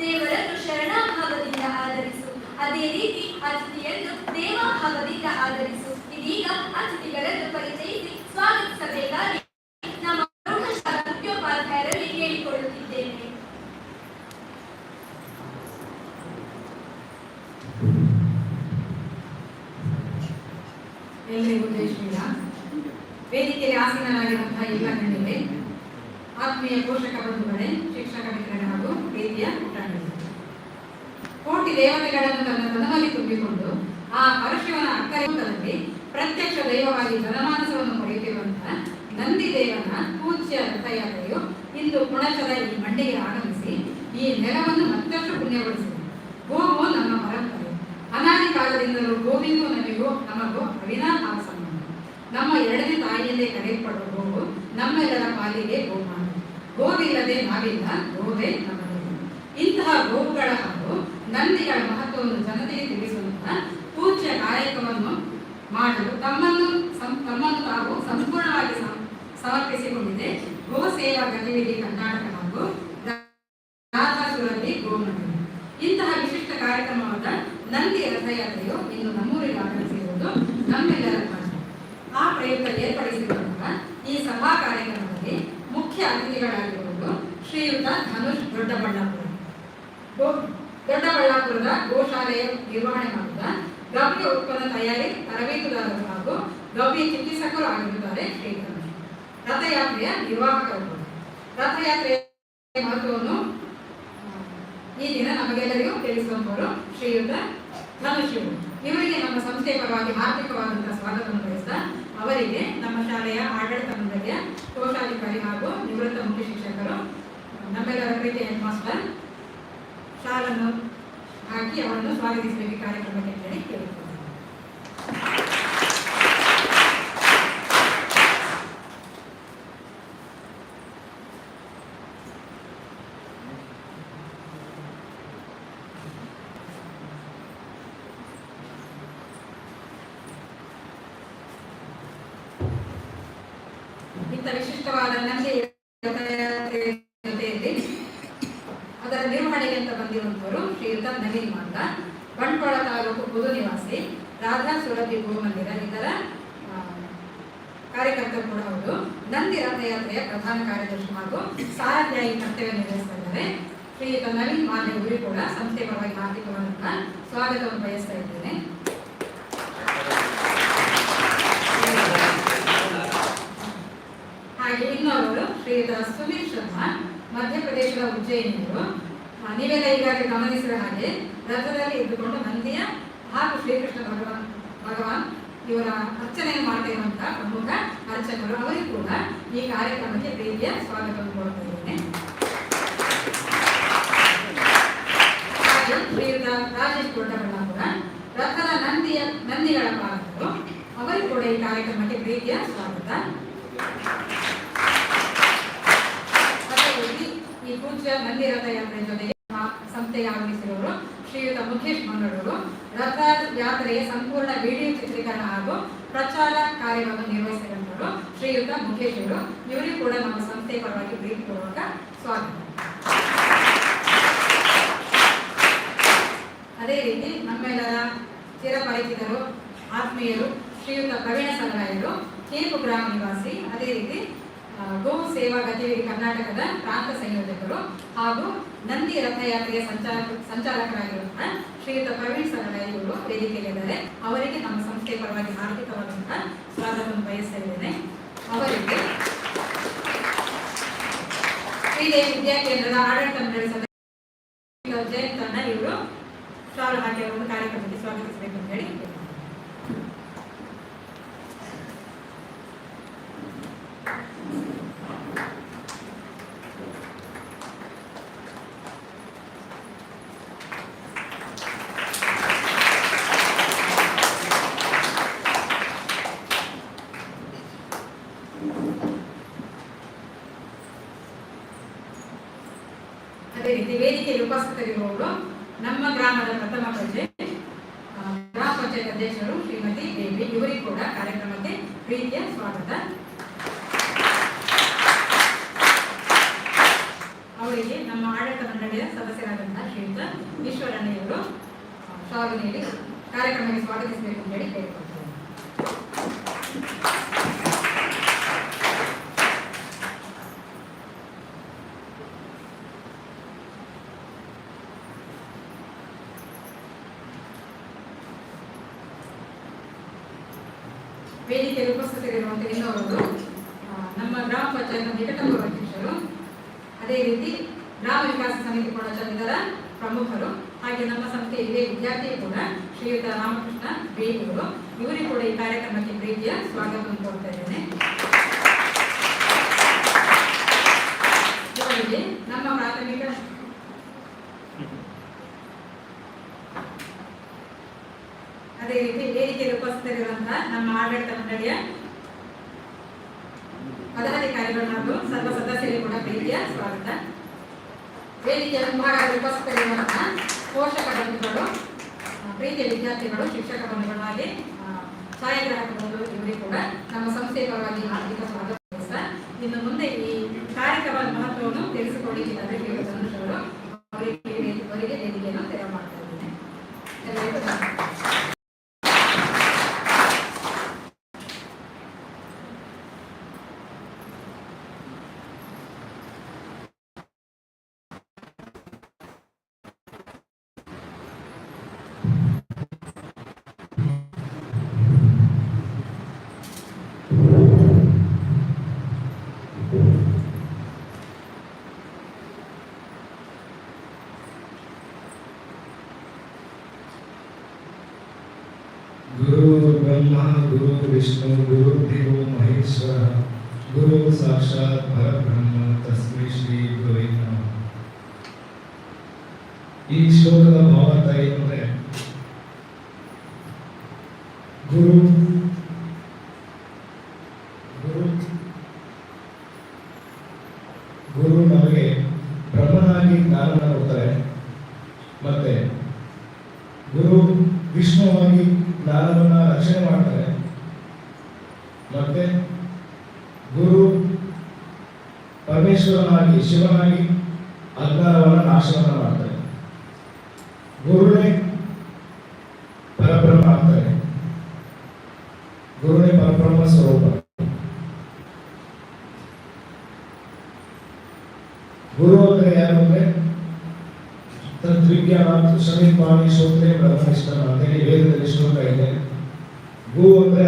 ದೇವರನ್ನು ಶರಣಾಭಾವದಿಂದ ಆಧರಿಸು. ಅದೇ ರೀತಿ ಅತಿಥಿಯನ್ನು ದೇವಾಭಾವದಿಂದ ಆಧರಿಸು. ಇದೀಗ ಅತಿಥಿಗಳನ್ನು ಪರಿಚಯಿಸಿ ಸ್ವಾಗತಿಸಬೇಕಾಗಿ ನಮ್ಮ ಪ್ರೌಢಶಾಲಾ ಮುಖ್ಯೋಪಾಧ್ಯಾಯರಲ್ಲಿ ಕೇಳಿಕೊಳ್ಳುತ್ತಿದ್ದೇನೆ. ಎಲ್ರಿಗೂ ಜೈ ಶ್ರೀರಾಮ್. ವೇದಿಕೆಯಲ್ಲಿ ಆಸೀನರಾಗಿರುವಂತಹ ಎಲ್ಲ ಆತ್ಮೀಯ ಪೋಷಕ ಬಂಧುಗಳೇ, ಶಿಕ್ಷಕ ಮಿತ್ರರೇ ಹಾಗೂ ಪ್ರೀತಿಯ ಪುಟಾಣಿಗಳೇ ಕೋಟಿ ದೇವತೆಗಳನ್ನು ತನ್ನ ತನದಲ್ಲಿ ತುಂಬಿಕೊಂಡು ಆ ಪರಶಿವನ ಅಕ್ಕರಿತದಲ್ಲಿ ಪ್ರತ್ಯಕ್ಷ ದೈವವಾಗಿ ಜನಮಾನಸವನ್ನು ಪಡೆಯುತ್ತಿರುವಂತಹ ನಂದಿ ದೇವನ ಪೂಜ್ಯ ರಥಯಾತ್ರೆಯು ಇಂದು ಪುಣಚದ ಈ ಮಂಡಿಗೆ ಆಗಮಿಸಿ ಈ ನೆಲವನ್ನು ಮತ್ತಷ್ಟು ಪುಣ್ಯಗೊಳಿಸಿದೆ. ಗೋವು ನಮ್ಮ ಪರಂಪರೆ. ಅನಾದಿ ಕಾಲದಿಂದಲೂ ಗೋವಿಂದು ನಮಗೂ ನಮಗೂ ಅವಿನಾಭಾವ ಸಂಬಂಧ. ನಮ್ಮ ಎರಡನೇ ತಾಯಿಯಲ್ಲೇ ಕರೆಯಲ್ಪಡುವ ಗೋವು ನಮ್ಮೆಲ್ಲರ ಪಾಲಿಗೆ ಗೋಮಾನ ಗೋವಿಲ್ಲದೆ ನಾವಿಲ್ಲ, ಗೋವೇ ಇಂತಹ ಗೋವುಗಳ ಹಾಗೂ ನಂದಿಗಳ ಮಹತ್ವವನ್ನು ಜನತೆಗೆ ತಿಳಿಸುವಂತಹ ಪೂಜ್ಯ ಕಾಯಕವನ್ನು ಮಾಡಲು ತಮ್ಮನ್ನು ತಮ್ಮನ್ನು ತಾವು ಸಂಪೂರ್ಣವಾಗಿ ಸಮ- ಸಮರ್ಪಿಸಿಕೊಂಡಿದೆ. ಗೋ ಸೇವಾ ಗತಿವಿಧಿ ಕರ್ನಾಟಕ ಹಾಗೂ ಇಂತಹ ವಿಶಿಷ್ಟ ಕಾರ್ಯಕ್ರಮವಾದ ನಂದಿ ರಥಯಾತ್ರೆಯು ಇನ್ನು ನಮ್ಮೂರಿಗೆ ಆಗಮಿಸಿರುವುದು ನಮ್ಮೆಲ್ಲರ ಆ ಪ್ರಯುಕ್ತ ಏರ್ಪಡಿಸಿರುವಂತಹ ಈ ಸಭಾ ಕಾರ್ಯಕ್ರಮದಲ್ಲಿ ಮುಖ್ಯ ಅತಿಥಿಗಳಾಗಿರುವುದು ಶ್ರೀಯುತ ಧನುಷ್ ದೊಡ್ಡಬಳ್ಳಾಪುರ. ದೊಡ್ಡಬಳ್ಳಾಪುರದ ಗೋಶಾಲೆಯ ನಿರ್ವಹಣೆ ಮಾಡಿದ ಗವ್ಯ ಉತ್ಪನ್ನ ತಯಾರಿ ತರಬೇತುದಾರರು ಹಾಗೂ ಗವ್ಯ ಚಿಕಿತ್ಸಕರು ಆಗಿರುತ್ತಾರೆ ಶ್ರೀ ಧನುಷ್. ರಥಯಾತ್ರೆಯ ನಿರ್ವಾಹಕರು. ರಥಯಾತ್ರೆಯ ಮಹತ್ವವನ್ನು ಈ ದಿನ ನಮಗೆಲ್ಲರಿಗೂ ತಿಳಿಸುವಂತವರು ಶ್ರೀಯುತ ಧನುಷ್ ಇವರು. ಇವರಿಗೆ ನಮ್ಮ ಸಂಸ್ಥೆಯ ಪರವಾಗಿ ಹಾರ್ದಿಕವಾದಂತಹ ಸ್ವಾಗತವನ್ನು ಬಯಸ್ತಾ ಅವರಿಗೆ ನಮ್ಮ ಶಾಲೆಯ ಆಡಳಿತ ಮಂಡಳಿಯ ಕೋಶಾಧಿಕಾರಿ ಹಾಗೂ ನಿವೃತ್ತ ಮುಖ್ಯ ಶಿಕ್ಷಕರು, ನಮ್ಮೆಲ್ಲರ ಪ್ರೀತಿಯ ಹೆಡ್ ಮಾಸ್ಟರ್ ಶಾಲನ್ನು ಹಾಕಿ ಅವರನ್ನು ಸ್ವಾಗತಿಸಬೇಕು ಕಾರ್ಯಕ್ರಮಕ್ಕೆ ಅಂತ ಹೇಳಿ ಇಂಥ ವಿಶಿಷ್ಟವಾದ ಜೊತೆಯಲ್ಲಿ ಅದರ ನಿರ್ವಹಣೆಗೆ ಅಂತ ಬಂದಿರುವಂತವರು ಶ್ರೀಯುತ ನವೀನ್ ಮಾತ ಬಂಟ್ವಾಳ ತಾಲೂಕು ಪುದು ನಿವಾಸಿ, ರಾಧಾ ಸುರಭಿ ಗೋಮಂದಿರ ಇದರ ಕಾರ್ಯಕರ್ತರು ಕೂಡ ಹೌದು. ನಂದಿ ರಥಯಾತ್ರೆಯ ಪ್ರಧಾನ ಕಾರ್ಯದರ್ಶಿ ಹಾಗೂ ಸಾರಥ್ಯಾಗಿ ಕರ್ತವ್ಯ ನಿರ್ವಹಿಸ್ತಾ ಇದ್ದಾರೆ. ಶ್ರೀಯುತ ನವೀನ್ ಮಾನ್ಯ ಗುರಿ ಕೂಡ ಸಂಸ್ಥೆ ಪರವಾಗಿ ಹಾರ್ದಿಕವಾದಂತಹ ಸ್ವಾಗತವನ್ನು ಬಯಸ್ತಾ ಇದ್ದೇನೆ ಹಾಗೆ ಇನ್ನೊಬ್ಬರು ಶ್ರೀಯುತ ಸುನೀಲ್ ಶರ್ಮಾ ಮಧ್ಯಪ್ರದೇಶದ ಉಜ್ಜಯಿನಿಯವರು ಆ, ನೀವೆಲ್ಲ ಈಗಾಗಲೇ ಗಮನಿಸಿದ ಹಾಗೆ ರಥದಲ್ಲಿ ಇದ್ದುಕೊಂಡು ನಂದಿಯ ಹಾಗೂ ಶ್ರೀಕೃಷ್ಣ ಭಗವಾನ್ ಭಗವಾನ್ ಇವರ ಅರ್ಚನೆಯನ್ನು ಮಾಡ್ತಾ ಇರುವಂತಹ ಪ್ರಮುಖ ಅರ್ಚಕರು ಅವರಿಗೂ ಕೂಡ ಈ ಕಾರ್ಯಕ್ರಮಕ್ಕೆ ಪ್ರೀತಿಯ ಸ್ವಾಗತವನ್ನು ಕೊಡ್ತಾ ಇದ್ದೇನೆ. ಶ್ರೀಯುತ ರಾಜೇಶ್ ದೊಡ್ಡಬಳ್ಳಾಪುರ ರಥದ ನಂದಿಯ ನಂದಿಗಳ ಪಾಲಕರು ಕೂಡ ಈ ಕಾರ್ಯಕ್ರಮಕ್ಕೆ ಪ್ರೀತಿಯ ಸ್ವಾಗತ ಅದೇ ರೀತಿ ಈ ಪೂಜ್ಯ ನಂದಿ ರಥಯಾತ್ರೆ ಜೊತೆಗೆ ಸಂಸ್ಥೆಯ ಆಗಮಿಸಿರುವರು ಶ್ರೀಯುತ ಮುಖೇಶ್ ಮಂಗಳೂರು ರಥ ಯಾತ್ರೆಯ ಸಂಪೂರ್ಣ ವಿಡಿಯೋ ಚಿತ್ರೀಕರಣ ಹಾಗೂ ಪ್ರಚಾರ ಕಾರ್ಯವನ್ನು ನಿರ್ವಹಿಸಿರುವಂತವರು ಶ್ರೀಯುತ ಮುಖೇಶ್ ಅವರು. ಇವರಿಗೂ ಕೂಡ ನಮ್ಮ ಸಂಸ್ಥೆ ಪರವಾಗಿ ಪ್ರೀತಿಪೂರ್ವಕ ಸ್ವಾಗತ. ಅದೇ ರೀತಿ ನಮ್ಮೆಲ್ಲರ ಚಿರಪರಿಚಿತರು, ಆತ್ಮೀಯರು, ಶ್ರೀಯುತ ಪ್ರವೀಣ ಸಲಹಾಯರು ಕೇಪು ಗ್ರಾಮ ನಿವಾಸಿ, ಅದೇ ರೀತಿ ಗೋ ಸೇವಾ ಗತಿವಿಧಿ ಕರ್ನಾಟಕದ ಪ್ರಾಂತ ಸಂಯೋಜಕರು ಹಾಗೂ ನಂದಿ ರಥಯಾತ್ರೆಯ ಸಂಚಾರ ಸಂಚಾಲಕರಾಗಿರುವಂತಹ ಶ್ರೀಯುತ ಪ್ರವೀಣ್ ಸಲಹಾಯಿ ಇವರು ವೇದಿಕೆಯಲ್ಲಿದ್ದಾರೆ. ಅವರಿಗೆ ನಮ್ಮ ಸಂಸ್ಥೆ ಪರವಾಗಿ ಆರ್ಥಿಕವಾದಂತಹ ಸ್ವಾಗತವನ್ನು ಬಯಸ್ತಾ ಇದ್ದೇನೆ. ಅವರಿಗೆ ವಿದ್ಯಾ ವಿದ್ಯಾಕೇಂದ್ರದ ಆಡಳಿತ ಮಂಡಳಿ ಸದಸ್ಯ ಜಯಂತ್ ಅಣ್ಣ ಇವರು ಶಾಲು ಹಾಕಿ ಅವರನ್ನು ಕಾರ್ಯಕ್ರಮಕ್ಕೆ ಸ್ವಾಗತಿಸಬೇಕು ಅಂತ ಹೇಳಿ ಅದೇ ರೀತಿ ವೇದಿಕೆಯಲ್ಲಿ ಉಪಸ್ಥಿತರಿರುವವರು ನಮ್ಮ ಗ್ರಾಮದ ಪ್ರಥಮ ಪ್ರಜೆ ಗ್ರಾಮ ಪಂಚಾಯತ್ ಅಧ್ಯಕ್ಷರು ಶ್ರೀಮತಿ ದೇವಿ ಇವರಿಗೂ ಕೂಡ ಕಾರ್ಯಕ್ರಮಕ್ಕೆ ಪ್ರೀತಿಯ ಸ್ವಾಗತ. ಅವರಿಗೆ ನಮ್ಮ ಆಡಳಿತ ಮಂಡಳಿಯ ಸದಸ್ಯರಾದಂತಹ ಶ್ರೀಯುತ ಸ್ವಾಗತ ನೀಡಿ ಕಾರ್ಯಕ್ರಮಕ್ಕೆ ಸ್ವಾಗತಿಸಬೇಕು ಅಂತ ಹೇಳಿ ಕೇಳಿಕೊಳ್ತೇನೆ ವೇದಿಕೆಯಲ್ಲಿ ಉಪಸ್ಥಿತರಿರುವಂತೆ ಇನ್ನೋರವರು ನಮ್ಮ ಗ್ರಾಮ ಪಂಚಾಯತ್ ನಿಕಟಂಬ ಅಧ್ಯಕ್ಷರು, ಅದೇ ರೀತಿ ಗ್ರಾಮ ವಿಕಾಸ ಸಮಿತಿ ಕೂಡ ಇದರ ಪ್ರಮುಖರು, ಹಾಗೆ ನಮ್ಮ ಸಂಸ್ಥೆ ಹಿರಿಯ ವಿದ್ಯಾರ್ಥಿ ಕೂಡ ಶ್ರೀಯುತ ರಾಮಕೃಷ್ಣ ಬೇಗರು. ಇವರಿಗೆ ಕೂಡ ಈ ಕಾರ್ಯಕ್ರಮಕ್ಕೆ ಪ್ರೀತಿಯ ಸ್ವಾಗತವನ್ನು ಕೊಡ್ತಾ ಇದ್ದೇನೆ. ನಮ್ಮ ಪ್ರಾಥಮಿಕ ಅದೇ ರೀತಿ ವೇದಿಕೆಯಲ್ಲಿ ಉಪಸ್ಥಿತರಿರುವಂತಹ ನಮ್ಮ ಆಡಳಿತ ಮಂಡಳಿಯ ಪದಾಧಿಕಾರಿಗಳು ಹಾಗೂ ಸರ್ವ ಸದಸ್ಯರಿಗೆ ಕೂಡ ಪ್ರೀತಿಯ ಸ್ವಾಗತ. ವೇದಿಕೆಯ ಮುಂಭಾಗದಲ್ಲಿ ಉಪಸ್ಥಿತರಿರುವಂತಹ ಪೋಷಕ ಬಂಧುಗಳು ಪ್ರೀತಿಯ ವಿದ್ಯಾರ್ಥಿಗಳು, ಶಿಕ್ಷಕ ಬಂಧುಗಳು ಹಾಗೆ ಛಾಯಾಗ್ರಾಹಕ ಇವರಿಗೆ ಕೂಡ ನಮ್ಮ ಸಂಸ್ಥೆಯ ಪರವಾಗಿ ಹಾರ್ದಿಕ ಸ್ವಾಗತ. ಇನ್ನು ಮುಂದೆ ಈ ಕಾರ್ಯಕ್ರಮದ ಮಹತ್ವವನ್ನು ತಿಳಿಸಿಕೊಡಿ ಅಂತ ಧನುಷವರು ಅವರಿಗೆ ಅವರಿಗೆ ವೇದಿಕೆಯನ್ನು ತೆರವು ಮಾಡ್ತಾ ಇದ್ದೇನೆ ಎಲ್ಲರಿಗೂ ಧನ್ಯವಾದ. ಗುರು ಬ್ರಹ್ಮ ಗುರು ವಿಷ್ಣು ಗುರು ದೇವೋ ಮಹೇಶ್ವರ ಗುರು ಸಾಕ್ಷಾತ್ ಪರಬ್ರಹ್ಮ, ತಸ್ಮೈ ಶ್ರೀ ಗುರುವೇ ಈ ಶ್ಲೋಕದ ಭಾವಾರ್ಥ ಏನು ಅಂದರೆ ಗುರು ಮತ್ತೆ ಗುರು ಪರಮೇಶ್ವರನಾಗಿ, ಶಿವನಾಗಿ ಅಜ್ಞಾನವನ್ನು ನಾಶವನ್ನು ಮಾಡ್ತಾರೆ. ಗುರುನೇ ಪರಬ್ರಹ್ಮ ಆಗ್ತಾರೆ. ಗುರುನೇ ಪರಬ್ರಹ್ಮ ಸ್ವರೂಪ. ಗುರು ಅಂದರೆ ಯಾರು ಅಂದ್ರೆ ತದ್ವಿಜ್ಞಾನ ಶಮಿಪಾಣಿ ಶ್ರೋತ್ರೆ ಬ್ರಹ್ಮನಿಷ್ಠ ಅಂತೇಳಿ ವೇದದಲ್ಲಿ ಶ್ಲೋಕ ಇದೆ. ಗು ಅಂದ್ರೆ